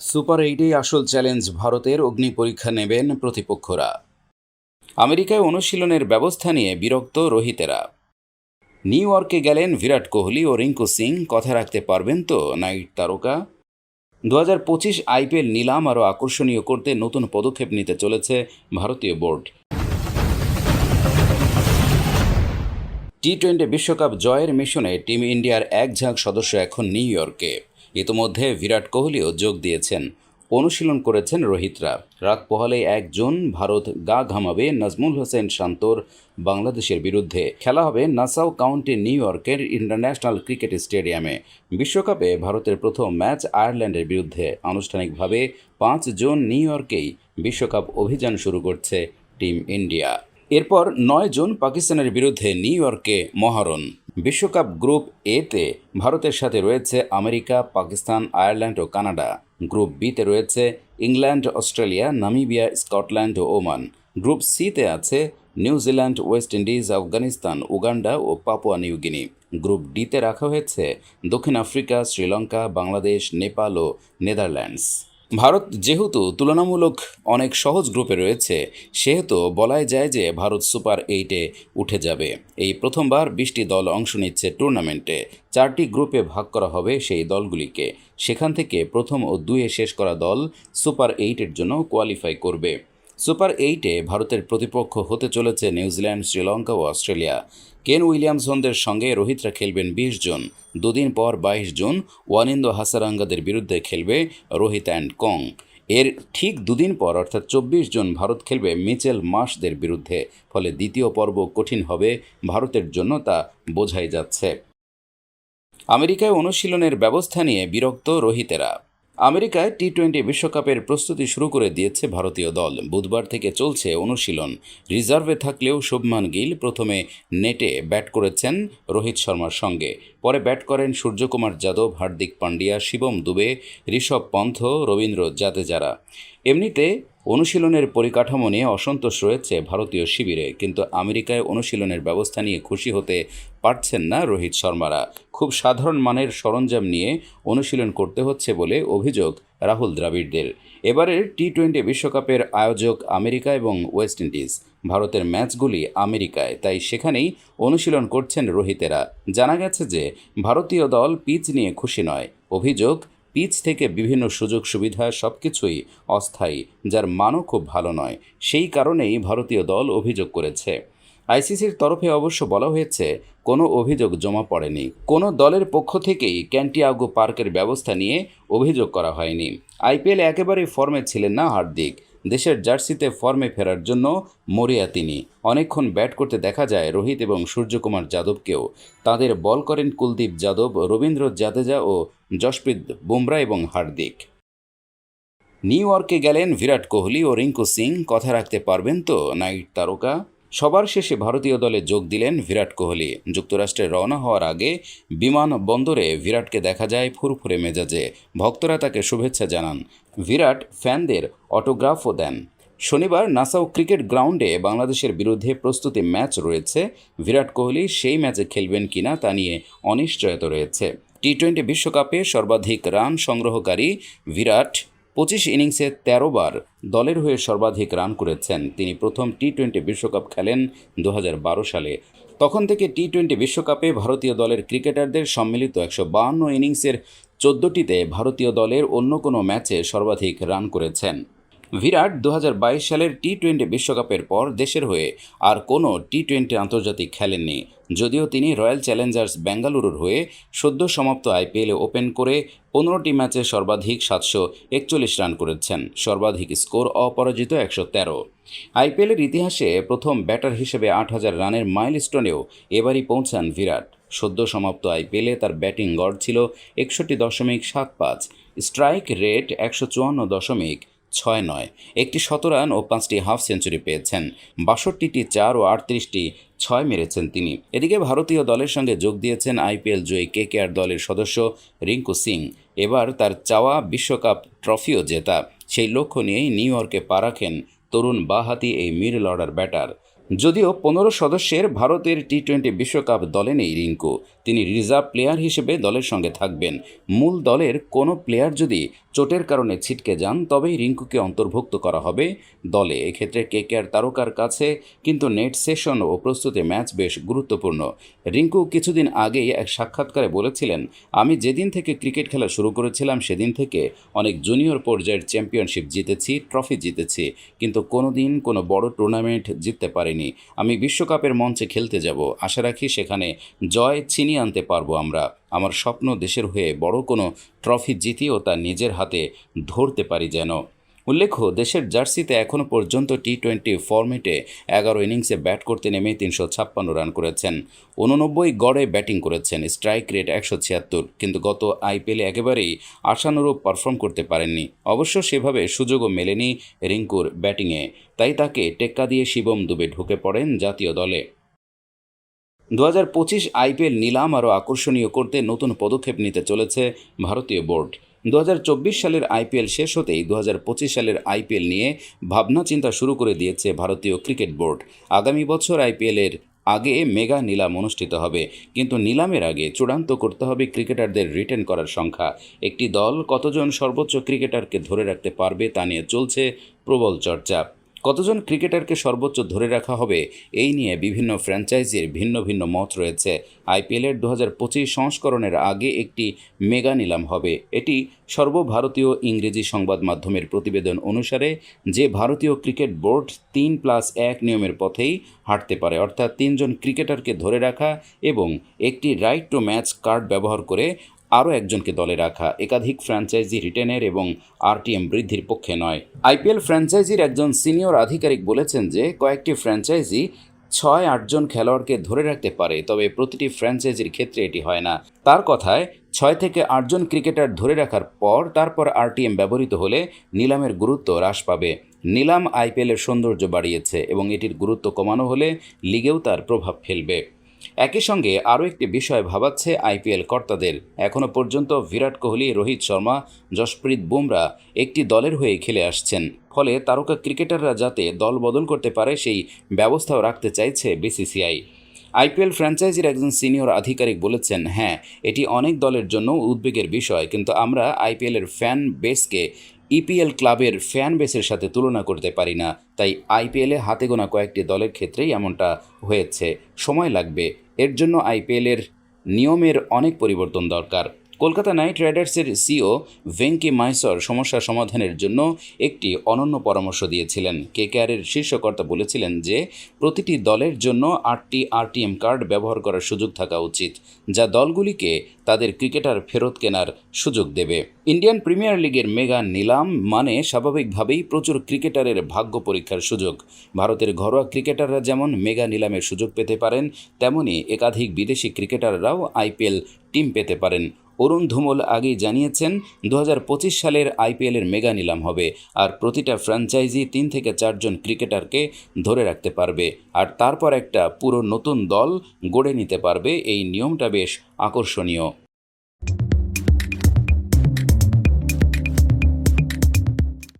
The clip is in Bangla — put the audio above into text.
সুপার এইটেই আসল চ্যালেঞ্জ ভারতের অগ্নি পরীক্ষা নেবেন প্রতিপক্ষরা। আমেরিকায় অনুশীলনের ব্যবস্থা নিয়ে বিরক্ত রোহিতেরা। নিউ ইয়র্কে গেলেন বিরাট কোহলি ও রিঙ্কু সিং কথা রাখতে পারবেন তো নাইট তারকা? দু হাজার পঁচিশ আইপিএল নিলাম আরও আকর্ষণীয় করতে নতুন পদক্ষেপ নিতে চলেছে ভারতীয় বোর্ড। টি টোয়েন্টি বিশ্বকাপ জয়ের মিশনে টিম ইন্ডিয়ার এক ঝাঁক সদস্য এখন নিউ ইয়র্কে। ইতিমধ্যে বিরাট কোহলিও যোগ দিয়েছেন। অনুশীলন করেছেন রোহিতরা। রাত পোহালে এক জুন ভারত গা ঘামাবে নাজমুল হোসেন শান্তর বাংলাদেশের বিরুদ্ধে। খেলা হবে নাসাউ কাউন্টি, নিউ ইয়র্কের ইন্টারন্যাশনাল ক্রিকেট স্টেডিয়ামে। বিশ্বকাপে ভারতের প্রথম ম্যাচ আয়ারল্যান্ডের বিরুদ্ধে। আনুষ্ঠানিকভাবে পাঁচ জুন নিউ ইয়র্কেই বিশ্বকাপ অভিযান শুরু করছে টিম ইন্ডিয়া। এরপর নয় জুন পাকিস্তানের বিরুদ্ধে নিউ ইয়র্কে মহারণ। বিশ্বকাপ গ্রুপ এতে ভারতের সাথে রয়েছে আমেরিকা, পাকিস্তান, আয়ারল্যান্ড ও কানাডা। গ্রুপ বিতে রয়েছে ইংল্যান্ড, অস্ট্রেলিয়া, নামিবিয়া, স্কটল্যান্ড ও ওমান। গ্রুপ সিতে আছে New Zealand West Indies, Afghanistan, Uganda ও পাপুয়া নিউগিনি গ্রুপ ডিতে রাখা হয়েছে দক্ষিণ আফ্রিকা, শ্রীলঙ্কা, বাংলাদেশ, নেপাল ও নেদারল্যান্ডস। ভারত যেহেতু তুলনামূলক অনেক সহজ গ্রুপে রয়েছে, সেহেতু বলাই যায় যে ভারত সুপার এইটে উঠে যাবে। এই প্রথমবার বিশটি দল অংশ নিচ্ছে টুর্নামেন্টে। চারটি গ্রুপে ভাগ করা হবে সেই দলগুলিকে। সেখান থেকে প্রথম ও দুয়ে শেষ করা দল সুপার এইটের জন্য কোয়ালিফাই করবে। সুপার এইটে ভারতের প্রতিপক্ষ হতে চলেছে নিউজিল্যান্ড, শ্রীলঙ্কা ও অস্ট্রেলিয়া। কেন উইলিয়ামসনদের সঙ্গে রোহিতরা খেলবেন বিশ জন? দুদিন পর বাইশ জুন ওয়ানিন্দ হাসারাঙ্গাদের বিরুদ্ধে খেলবে রোহিত অ্যান্ড কং। এর ঠিক দুদিন পর, অর্থাৎ চব্বিশ জন, ভারত খেলবে মিচেল মাসদের বিরুদ্ধে, ফলে দ্বিতীয় পর্ব কঠিন হবে ভারতের জন্য, তা বোঝাই যাচ্ছে। আমেরিকায় অনুশীলনের ব্যবস্থা নিয়ে বিরক্ত রোহিতেরা। আমেরিকায় টি টোয়েন্টি বিশ্বকাপের প্রস্তুতি শুরু করে দিয়েছে ভারতীয় দল। বুধবার থেকে চলছে অনুশীলন। রিজার্ভে থাকলেও শুভমান গিল প্রথমে নেটে ব্যাট করেছেন রোহিত শর্মার সঙ্গে। পরে ব্যাট করেন সূর্যকুমার যাদব, হার্দিক পান্ডিয়া, শিবম দুবে, ঋষভ পন্থ, রবীন্দ্র জাদেজারা। এমনিতে অনুশীলনের পরিকাঠামো নিয়ে অসন্তোষ রয়েছে ভারতীয় শিবিরে, কিন্তু আমেরিকায় অনুশীলনের ব্যবস্থা নিয়ে খুশি হতে পারছেন না রোহিত শর্মারা। খুব সাধারণ মানের সরঞ্জাম নিয়ে অনুশীলন করতে হচ্ছে বলে অভিযোগ রাহুল দ্রাবিড়দের। এবারের টি টোয়েন্টি বিশ্বকাপের আয়োজক আমেরিকা এবং ওয়েস্ট ইন্ডিজ। ভারতের ম্যাচগুলি আমেরিকায়, তাই সেখানেই অনুশীলন করছেন রোহিতেরা। জানা গেছে যে, ভারতীয় দল পিচ নিয়ে খুশি নয়। অভিযোগ পিচ থেকে বিভিন্ন সুযোগ সুবিধা সব কিছুই অস্থায়ী, যার মানও খুব ভালো নয়। সেই কারণেই ভারতীয় দল অভিযোগ করেছে। আইসিসির তরফে অবশ্য বলা হয়েছে, কোনো অভিযোগ জমা পড়েনি। কোনো দলের পক্ষ থেকেই ক্যান্টিয়াগো পার্কের ব্যবস্থা নিয়ে অভিযোগ করা হয়নি। আইপিএল একেবারেই ফর্মে ছিলেন না হার্দিক। দেশের জার্সিতে ফর্মে ফেরার জন্য মরিয়া তিনি। অনেকক্ষণ ব্যাট করতে দেখা যায় রোহিত এবং সূর্যকুমার যাদবকেও। তাদের বল করেন কুলদীপ যাদব, রবীন্দ্র জাদেজা ও যশপ্রীত বুমরা এবং হার্দিক। নিউ ইয়র্কে গেলেন বিরাট কোহলি ও রিঙ্কু সিং। কথা রাখতে পারবেন তো, নাইট তারকা? সবার শেষে ভারতীয় দলে যোগ দিলেন বিরাট কোহলি। যুক্তরাষ্ট্রে রওনা হওয়ার আগে বিমান বন্দরে বিরাটকে দেখা যায় ফুরফুরে মেজাজে। ভক্তরা তাকে শুভেচ্ছা জানান। বিরাট ফ্যানদের অটোগ্রাফও দেন। শনিবার নাসাও ক্রিকেট গ্রাউন্ডে বাংলাদেশের বিরুদ্ধে প্রস্তুতি ম্যাচ রয়েছে। বিরাট কোহলি সেই ম্যাচে খেলবেন কিনা তা নিয়ে অনিশ্চয়তা রয়েছে। টি টোয়েন্টি বিশ্বকাপে সর্বাধিক রান সংগ্রহকারী বিরাট পঁচিশ ইনিংসে তেরো বার দলের হয়ে সর্বাধিক রান করেছেন। তিনি প্রথম টি টোয়েন্টি বিশ্বকাপ খেলেন দু হাজার বারো সালে। তখন থেকে টি টোয়েন্টি বিশ্বকাপে ভারতীয় দলের ক্রিকেটারদের সম্মিলিত একশো বাহান্ন ইনিংসের চোদ্দটিতে ভারতীয় দলের অন্য কোনো ম্যাচে সর্বাধিক রান করেছেন। বিরাট দু হাজার বাইশ সালের টি টোয়েন্টি বিশ্বকাপের পর দেশের হয়ে আর কোনো টি টোয়েন্টি আন্তর্জাতিক খেলেননি। যদিও তিনি রয়্যাল চ্যালেঞ্জার্স বেঙ্গালুরুর হয়ে সদ্য সমাপ্ত আইপিএলে ওপেন করে পনেরোটি ম্যাচে সর্বাধিক সাতশো একচল্লিশ রান করেছেন। সর্বাধিক স্কোর অপরাজিত একশো তেরো। আইপিএলের ইতিহাসে প্রথম ব্যাটার হিসেবে আট হাজার রানের মাইলস্টোনেও এবারই পৌঁছান বিরাট। সদ্য সমাপ্ত আইপিএলে তার ব্যাটিং গড় ছিল একষট্টি দশমিক সাত পাঁচ। স্ট্রাইক রেট একশো চুয়ান্ন দশমিক ছয় নয়। একটি শতরান ও পাঁচটি হাফ সেঞ্চুরি পেয়েছেন। বাষট্টিটি চার ও আটত্রিশটি ছয় মেরেছেন তিনি। এদিকে ভারতীয় দলের সঙ্গে যোগ দিয়েছেন আইপিএল জয়ী কেকেআর দলের সদস্য রিঙ্কু সিং। এবার তার চাওয়া বিশ্বকাপ ট্রফিও জেতা। সেই লক্ষ্য নিয়েই নিউ ইয়র্কে পা রাখেন তরুণ বাহাতি এই মিডল অর্ডার ব্যাটার। যদিও পনেরো সদস্যের ভারতের টি টোয়েন্টি বিশ্বকাপ দলে নেই রিঙ্কু। তিনি রিজার্ভ প্লেয়ার হিসেবে দলের সঙ্গে থাকবেন। মূল দলের কোনো প্লেয়ার যদি চোটের কারণে ছিটকে যান, তবেই রিঙ্কুকে অন্তর্ভুক্ত করা হবে দলে। এক্ষেত্রে কেকেআর তারকার কাছে কিন্তু নেট সেশন ও প্রস্তুতি ম্যাচ বেশ গুরুত্বপূর্ণ। রিঙ্কু কিছুদিন আগেই এক সাক্ষাৎকারে বলেছিলেন, আমি যেদিন থেকে ক্রিকেট খেলা শুরু করেছিলাম, সেদিন থেকে অনেক জুনিয়র পর্যায়ের চ্যাম্পিয়নশিপ জিতেছি, ট্রফি জিতেছি, কিন্তু কোনো দিন কোনো বড় টুর্নামেন্ট জিততে পারিনি। আমি বিশ্বকাপের মঞ্চে খেলতে যাব। আশা রাখি সেখানে জয় ছিনিয়ে আনতে পারব আমরা। আমার স্বপ্ন দেশের হয়ে বড় কোনো ট্রফি জিতিয়েও তা নিজের হাতে ধরতে পারি যেন। উল্লেখ্য, দেশের জার্সিতে এখনও পর্যন্ত টি টোয়েন্টি ফরম্যাটে এগারো ইনিংসে ব্যাট করতে নেমে তিনশো ছাপ্পান্ন রান করেছেন। উননব্বই গড়ে ব্যাটিং করেছেন, স্ট্রাইক রেট একশো ছিয়াত্তর, কিন্তু গত আইপিএলে একেবারেই আশানুরূপ পারফর্ম করতে পারেননি। অবশ্য সেভাবে সুযোগও মেলেনি রিঙ্কুর ব্যাটিংয়ে, তাই তাকে টেক্কা দিয়ে শিবম দুবে ঢুকে পড়েন জাতীয় দলে। দু হাজার পঁচিশ আইপিএল নিলাম আরও আকর্ষণীয় করতে নতুন পদক্ষেপ নিতে চলেছে ভারতীয় বোর্ড। দু হাজার চব্বিশ সালের আইপিএল শেষ হতেই দু হাজার পঁচিশ সালের আইপিএল নিয়ে ভাবনা চিন্তা শুরু করে দিয়েছে ভারতীয় ক্রিকেট বোর্ড। আগামী বছর আইপিএলের আগে মেগা নিলাম অনুষ্ঠিত হবে। কিন্তু নিলামের আগে চূড়ান্ত করতে হবে ক্রিকেটারদের রিটেন করার সংখ্যা। একটি দল কতজন সর্বোচ্চ ক্রিকেটারকে ধরে রাখতে পারবে তা নিয়ে চলছে প্রবল চর্চা। কতজন ক্রিকেটারকে সর্বোচ্চ ধরে রাখা হবে এই নিয়ে বিভিন্ন ফ্র্যাঞ্চাইজির ভিন্ন ভিন্ন মত রয়েছে। আইপিএলের দু হাজার পঁচিশ সংস্করণের আগে একটি মেগা নিলাম হবে। এটি সর্বভারতীয় ইংরেজি সংবাদ মাধ্যমের প্রতিবেদন অনুসারে যে ভারতীয় ক্রিকেট বোর্ড তিন প্লাস এক নিয়মের পথেই হাঁটতে পারে, অর্থাৎ তিনজন ক্রিকেটারকে ধরে রাখা এবং একটি রাইট টু ম্যাচ কার্ড ব্যবহার করে আরও একজনকে দলে রাখা একাধিক ফ্র্যাঞ্চাইজি রিটেনের এবং আরটিএম বৃদ্ধির পক্ষে নয়। আইপিএল ফ্র্যাঞ্চাইজির একজন সিনিয়র আধিকারিক বলেছেন যে, কয়েকটি ফ্র্যাঞ্চাইজি ছয় আটজন খেলোয়াড়কে ধরে রাখতে পারে, তবে প্রতিটি ফ্র্যাঞ্চাইজির ক্ষেত্রে এটি হয় না। তার কথায়, ছয় থেকে আটজন ক্রিকেটার ধরে রাখার পর তারপর আরটিএম ব্যবহৃত হলে নিলামের গুরুত্ব হ্রাস পাবে। নিলাম আইপিএলের সৌন্দর্য বাড়িয়েছে এবং এটির গুরুত্ব কমানো হলে লিগেও তার প্রভাব ফেলবে। একই সঙ্গে আরও একটি বিষয় ভাবাচ্ছে আইপিএল কর্তাদের। এখনও পর্যন্ত বিরাট কোহলি, রোহিত শর্মা, যশপ্রীত বুমরা একটি দলের হয়ে খেলে আসছেন। ফলে তারকা ক্রিকেটাররা যাতে দল বদল করতে পারে সেই ব্যবস্থাও রাখতে চাইছে বিসিসিআই। আইপিএল ফ্র্যাঞ্চাইজির একজন সিনিয়র আধিকারিক বলেছেন হ্যাঁ এটি অনেক দলের জন্য উদ্বেগের বিষয়, কিন্তু আমরা আইপিএলের ফ্যান বেসকে ইপিএল ক্লাবের ফ্যান বেসের সাথে তুলনা করতে পারি না। তাই আইপিএলে হাতে গোনা কয়েকটি দলের ক্ষেত্রেই এমনটা হয়েছে। সময় লাগবে। এর জন্য আইপিএলের নিয়মের অনেক পরিবর্তন দরকার। কলকাতা নাইট রাইডার্সের সিও ভেঙ্কি মাইসর সমস্যা সমাধানের জন্য একটি অনন্য পরামর্শ দিয়েছিলেন। কে কেকেআরের শীর্ষকর্তা বলেছিলেন যে, প্রতিটি দলের জন্য আটটি আরটিএম কার্ড ব্যবহার করার সুযোগ থাকা উচিত, যা দলগুলিকে তাদের ক্রিকেটার ফেরত কেনার সুযোগ দেবে। ইন্ডিয়ান প্রিমিয়ার লিগের মেগা নিলাম মানে স্বাভাবিকভাবেই প্রচুর ক্রিকেটারের ভাগ্য পরীক্ষার সুযোগ। ভারতের ঘরোয়া ক্রিকেটাররা যেমন মেগা নিলামের সুযোগ পেতে পারেন, তেমনি একাধিক বিদেশি ক্রিকেটাররাও আইপিএল টিম পেতে পারেন। অরুণ ধুমল আগেই জানিয়েছেন দু হাজার পঁচিশ সালের আইপিএলের মেগা নিলাম হবে আর প্রতিটা ফ্র্যাঞ্চাইজি তিন থেকে চারজন ক্রিকেটারকে ধরে রাখতে পারবে। আর তারপর একটা পুরো নতুন দল গড়ে নিতে পারবে, এই নিয়মটা বেশ আকর্ষণীয়।